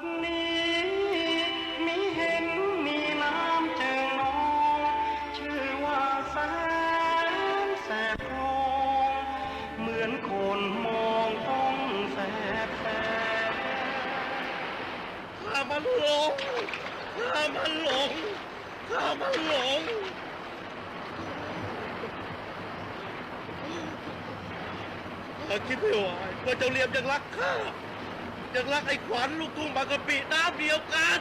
นี้มิเห็นมีน้ำเจิงนองชื่อว่าแสนแสบคองเหมือนคนมองต้องแสบแสบข้ามันหลงข้ามันหลงข้ามันหลงข้าคิดไม่ไหวว่าเจ้าเลียมยังรักข้า ยังรักไอ้ขวัญลูกทุ่งบางกะปิน้ำเดียวกัน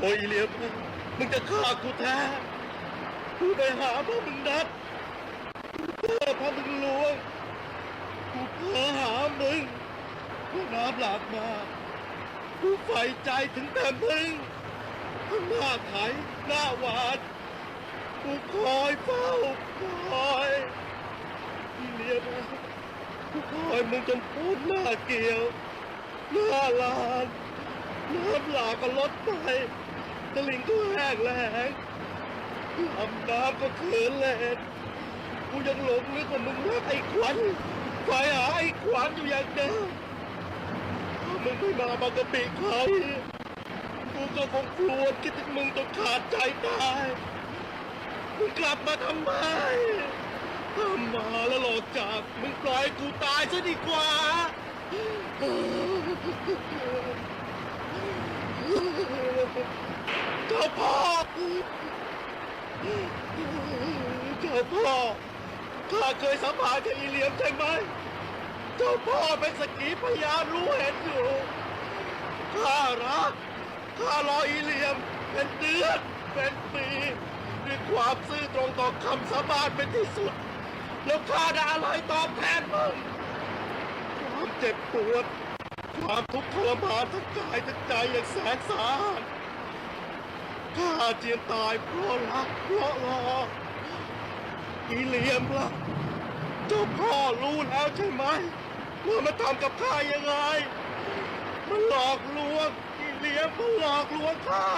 โอ้ยเหลียมมึงจะฆ่ากูแท้กูไปหาพ่อมึงนัดกูเจอพ่อมึงลวงกูเพ้อหามึง น้ำหลากมากูใฝ่ใจถึงแต่มึงทั้งหน้าไถหน้าหวานกูคอยเฝ้าคอยอีเลียมกูคอยมึงจนพูดหน้าเกี่ยว หน้าลานน้ำหลากก็ลดไปตะลิงก็แห้งแล้งลำน้ำก็เขินแลนกูยังหลงนึกว่ามึงรักไอ้ขวัญไฟหาไอ้ขวัญอยู่อย่างเดิม มึงไม่มาบางกะปิใครกูก็คงกลัวคิดถึงมึงจนขาดใจตายมึงกลับมาทำไมถ้ามาแล้วหลอกจากมึงปล่อยกูตายซะดีกว่าเจ้าพ่อเจ้าพ่อข้าเคยสัมผัสกับอีเหลียมใช่ไหม เจ้าพ่อเป็นสกีพยานรู้เห็นอยู่ ข้ารัก ข้ารออีเหลียม เป็นเดือน เป็นปีด้วยความซื่อตรงต่อคำสาบานเป็นที่สุด แล้วข้าได้อะไรตอบแทนมึงความเจ็บปวด ความทุกข์ทรมานทั้งกายทั้งใจอย่างแสนสาหัสข้าเจียนตายเพราะรักเพราะรออีเหลียมล่ะ เจ้าพ่อรู้แล้วใช่ไหมว่ามันทำกับข้ายังไง มันหลอกลวงที่เลี้ยงมันหลอกลวงข้า